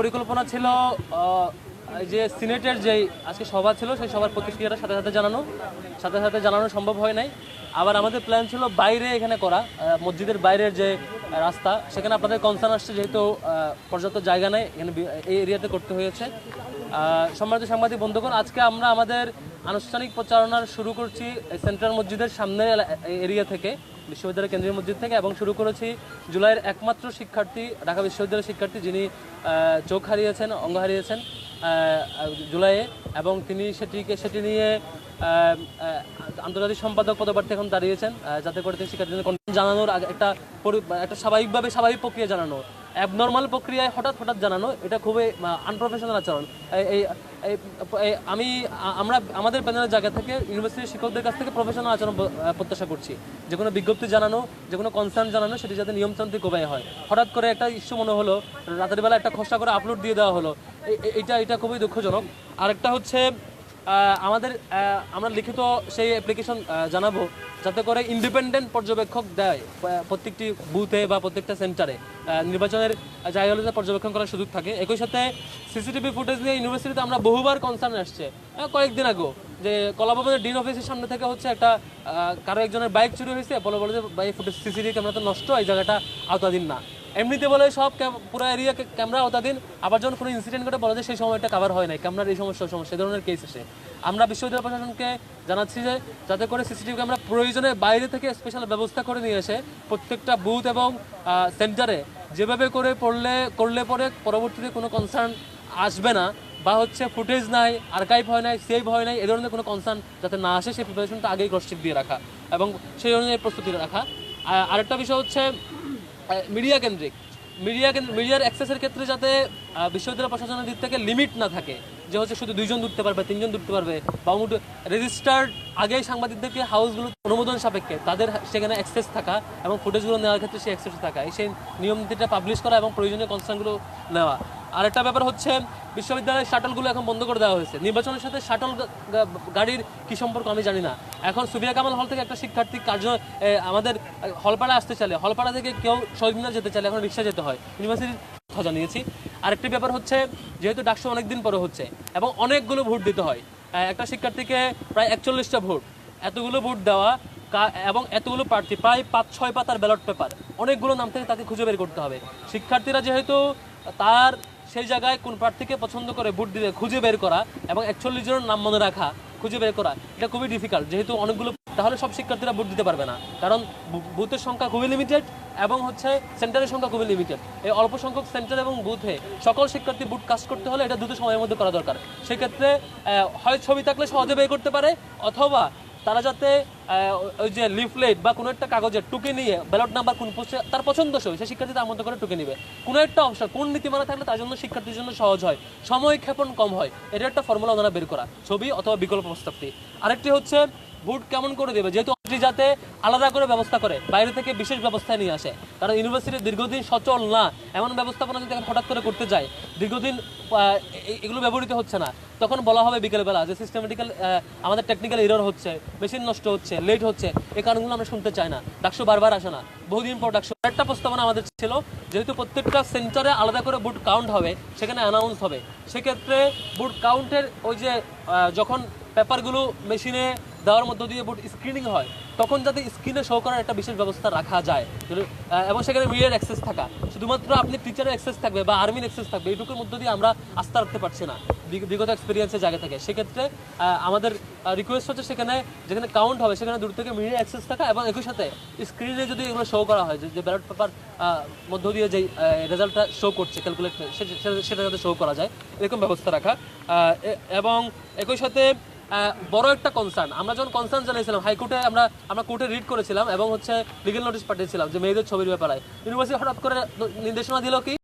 পরিকল্পনা ছিল যে সিনেটের যে আজকে সভা ছিল, সেই সভার প্রতিক্রিয়াটা সাথে সাথে জানানো। সাথে সাথে জানানো সম্ভব হয় নাই। আবার আমাদের প্ল্যান ছিল বাইরে এখানে করা মসজিদের বাইরের যে রাস্তা, সেখানে আপনাদের কনসার্ন আসছে যেহেতু পর্যাপ্ত জায়গা নেই, এখানে এই এরিয়াতে করতে হয়েছে। সম্মানিত সাংবাদিক বন্ধুগণ, আজকে আমরা আমাদের আনুষ্ঠানিক প্রচারণা শুরু করছি সেন্ট্রাল মসজিদের সামনের এরিয়া থেকে। বিশ্ববিদ্যালয় কেন্দ্রীয় মসজিদ থেকে এবং শুরু করেছি জুলাইয়ের একমাত্র শিক্ষার্থী, ঢাকা বিশ্ববিদ্যালয়ের শিক্ষার্থী যিনি চোখ হারিয়েছেন, অঙ্গ হারিয়েছেন জুলাইয়ে এবং তিনি সেটিকে, সেটি নিয়ে আন্তর্জাতিক সম্পাদক পদপ্রার্থী এখন দাঁড়িয়েছেন যাতে করে শিক্ষার্থীদের জানানোর একটা একটা স্বাভাবিকভাবে স্বাভাবিক প্রক্রিয়া জানানো অ্যাবনর্মাল প্রক্রিয়ায় হঠাৎ হঠাৎ জানানো, এটা খুবই আনপ্রফেশনাল আচরণ। এই- আমি, আমরা আমাদের প্যানেলের জায়গা থেকে ইউনিভার্সিটির শিক্ষকদের কাছ থেকে প্রফেশনাল আচরণ প্রত্যাশা করছি। যে কোনো বিজ্ঞপ্তি জানানো, যে কোনো কনসার্ন জানানো, সেটি যাতে নিয়মতান্ত্রিক উপায়ে হয়। হঠাৎ করে একটা ইস্যু মনে হলো, রাতের বেলা একটা খসড়া করে আপলোড দিয়ে দেওয়া হলো এটা এটা খুবই দুঃখজনক। আরেকটা হচ্ছে আমাদের আমরা লিখিত সেই অ্যাপ্লিকেশন জানাব যাতে করে ইন্ডিপেন্ডেন্ট পর্যবেক্ষক দেয় প্রত্যেকটি বুথে বা প্রত্যেকটা সেন্টারে নির্বাচনের জায়গাগুলোতে পর্যবেক্ষণ করার সুযোগ থাকে। একই সাথে সিসিটিভি ফুটেজ নিয়ে ইউনিভার্সিটিতে আমরা বহুবার কনসার্ন আসছে। কয়েকদিন আগেও যে কলাভবনের ডিন অফিসের সামনে থেকে হচ্ছে একটা কারও একজনের বাইক চুরি হয়েছে। বলে বলে যে এই ফুটেজ সিসিটিভি ক্যামেরা তো নষ্ট, এই জায়গাটা আওতাধীন না। এমনিতে বলে সব পুরো এরিয়া ক্যামেরা আওতাধীন আবার যখন কোনো ইনসিডেন্ট করে বলে যে সেই সময়টা কভার হয় নাই। ক্যামেরার এই সমস্যা সমস্যা, এই ধরনের কেস এসে আমরা বিশ্ববিদ্যালয় প্রশাসনকে জানাচ্ছি যে, যাতে করে সিসিটিভি ক্যামেরা প্রয়োজনে বাইরে থেকে স্পেশাল ব্যবস্থা করে নিয়ে এসে প্রত্যেকটা বুথ এবং সেন্টারে যেভাবে করে পড়লে, করলে পরে পরবর্তীতে কোনো কনসার্ন আসবে না, বা হচ্ছে ফুটেজ নাই আর্কাইভ হয় নাই সেভ হয় নাই, এ ধরনের কোনো কনসার্ন যাতে না আসে, সেই প্রিপারেশনটা আগেই ক্রস দিয়ে রাখা এবং সেই অনুযায়ী প্রস্তুতি রাখা। আর আরেকটা বিষয় হচ্ছে মিডিয়া কেন্দ্রিক। মিডিয়া কেন্দ্র মিডিয়ার অ্যাক্সেসের ক্ষেত্রে যাতে বিশ্ববিদ্যালয় প্রশাসনের দিক থেকে লিমিট না থাকে, যে হচ্ছে শুধু দুইজন ঢুকতে পারবে, তিনজন ঢুকতে পারবে, বা রেজিস্টার্ড আগে সাংবাদিকদেরকে হাউসগুলো অনুমোদন সাপেক্ষে তাদের সেখানে অ্যাক্সেস থাকা এবং ফুটেজগুলো নেওয়ার ক্ষেত্রে সেই অ্যাক্সেস থাকা, এই সেই নিয়ম নীতিটা পাবলিশ করা এবং প্রয়োজনীয় কনসার্নগুলো নেওয়া। আরেকটা ব্যাপার হচ্ছে, বিশ্ববিদ্যালয়ের শাটলগুলো এখন বন্ধ করে দেওয়া হয়েছে। নির্বাচনের সাথে শাটল গাড়ির কি সম্পর্ক আমি জানি না। এখন সুবিয়া কামাল হল থেকে একটা শিক্ষার্থী কার্য আমাদের হলপাড়া আসতে চাইলে, হলপাড়া থেকে কেউ শহীদ মিনার যেতে চাইলে এখন রিক্সা যেতে হয়। ইউনিভার্সিটির কথা জানিয়েছি। আরেকটি ব্যাপার হচ্ছে, যেহেতু ডাকসু অনেকদিন পরে হচ্ছে এবং অনেকগুলো ভোট দিতে হয় একটা শিক্ষার্থীকে প্রায় একচল্লিশটা ভোট, এতগুলো ভোট দেওয়া এবং এতগুলো প্রার্থী, প্রায় পাঁচ, ছয় পাতার ব্যালট পেপার, অনেকগুলো নাম থেকে তাকে খুঁজে বের করতে হবে। শিক্ষার্থীরা যেহেতু তার সেই জায়গায় কোন প্রার্থীকে পছন্দ করে ভোট দিতে খুঁজে বের করা এবং একচল্লিশ জনের নাম মনে রাখা, খুঁজে বের করা, এটা খুবই ডিফিকাল্ট যেহেতু অনেকগুলো, তাহলে সব শিক্ষার্থীরা ভোট দিতে পারবে না। কারণ বুথের সংখ্যা খুবই লিমিটেড এবং হচ্ছে সেন্টারের সংখ্যা খুবই লিমিটেড এই অল্প সংখ্যক সেন্টার এবং বুথে সকল শিক্ষার্থী বুট কাজ করতে হলে এটা দ্রুত সময়ের মধ্যে করা দরকার। সেক্ষেত্রে হয় ছবি থাকলে সহজে বের করতে পারে, অথবা তারা যাতে ওই যে লিফলেট বা কোনো একটা কাগজে টুকে নিয়ে ব্যালট নাম্বার কোন পোস্টে তার পছন্দসই সেই শিক্ষার্থী তার মতো করে টুকে নিবে। কোনো একটা অপশন কোন নীতিমালা থাকলে তার জন্য শিক্ষার্থীর জন্য সহজ হয়। সময় ক্ষেপণ কম হয়। এটা একটা ফর্মুলা ওনারা বের করা। ছবি অথবা বিকল্প প্রস্তাবটি। আরেকটি হচ্ছে ভোট কেমন করে দেবে? যেহেতু যাতে আলাদা করে ব্যবস্থা করে, বাইরে থেকে বিশেষ ব্যবস্থা নিয়ে আসে। কারণ ইউনিভার্সিটি দীর্ঘদিন সচল না, এমন ব্যবস্থাপনা যদি হঠাৎ করে করতে যায়, দীর্ঘদিন এগুলো ব্যবহৃত হচ্ছে না। তখন বলা হবে বিকেলবেলা যে সিস্টেমেটিক্যাল আমাদের টেকনিক্যাল এরর হচ্ছে মেশিন নষ্ট হচ্ছে লেট হচ্ছে, এই কারণগুলো আমরা শুনতে চাই না। ডাকশো বারবার আসে না। বহুদিন পর ডাকশো একটা প্রস্তাবনা আমাদের ছিল, যেহেতু প্রত্যেকটা সেন্টারে আলাদা করে বুট কাউন্ট হবে, সেখানে অ্যানাউন্স হবে। সেক্ষেত্রে বুট কাউন্টের ওই যে যখন পেপারগুলো মেশিনে দেওয়ার মধ্য দিয়ে বুট স্ক্রিনিং হয়, তখন যাতে স্ক্রিনে শো করার একটা বিশেষ ব্যবস্থা রাখা যায়। এবং সেখানে মিডিয়ার অ্যাক্সেস থাকা। শুধুমাত্র আপনি টিচারের অ্যাক্সেস থাকবে বা আর্মির অ্যাক্সেস থাকবে, এইটুকুর মধ্য দিয়ে আমরা আস্থা রাখতে পারছি না বিগত এক্সপিরিয়েন্সের জায়গা থেকে। সেক্ষেত্রে আমাদের রিকোয়েস্ট হচ্ছে সেখানে, যেখানে কাউন্ট হবে, সেখানে দূর থেকে মিডিয়া অ্যাক্সেস থাকা এবং একই সাথে স্ক্রিনে যদি এগুলো শো করা হয়, যে- ব্যালট পেপার মধ্য দিয়ে যেই রেজাল্টটা শো করছে ক্যালকুলেট সেটা যাতে শো করা যায়, এরকম ব্যবস্থা রাখা। এবং একই সাথে বড় একটা কনসার্ন আমরা যখন কনসার্ন জানিয়েছিলাম, হাইকোর্টে আমরা আমরা কোর্টে রিড করেছিলাম এবং হচ্ছে লিগেল নোটিশ পাঠিয়েছিলাম যে মেয়েদের ছবির ব্যাপারে। ইউনিভার্সিটি হঠাৎ করে নির্দেশনা দিল কি?